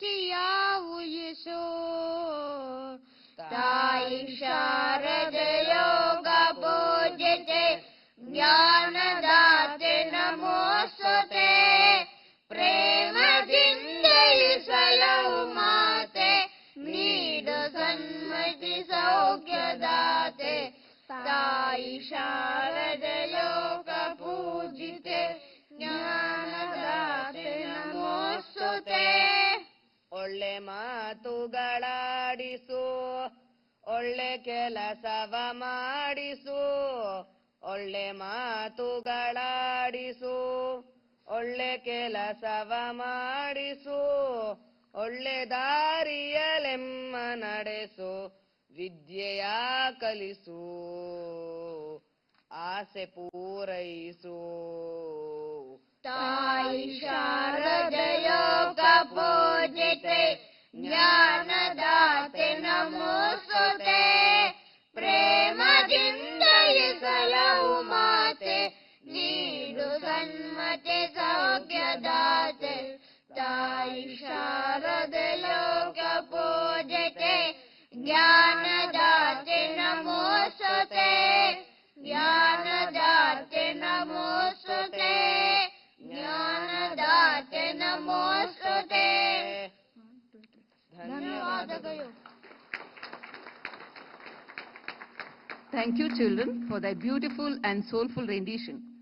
ु सो तायिषारज योग भोजते ज्ञान दाते नमोसते माते नीडसन्मति सौख्यदाते तायि दाते ಮಾತುಗಳಾಡಿಸು, ಒಳ್ಳೆ ಕೆಲಸವ ಮಾಡಿಸು, ಒಳ್ಳೆ ಮಾತುಗಳಾಡಿಸು, ಒಳ್ಳೆ ಕೆಲಸವ ಮಾಡಿಸು, ಒಳ್ಳೆ ದಾರಿಯಲೆಮ್ಮ ನಡೆಸು, ವಿದ್ಯೆಯ ಕಲಿಸು, ಆಸೆ ಪೂರೈಸು. ತಾಯಿ ज्ञानदाते नमोऽस्वते प्रेमदिन्दयि कलौ माते नीडु सन्मते सौख्यदाते दात तदल्य पोजते ज्ञान Thank you, children, for that beautiful and soulful rendition.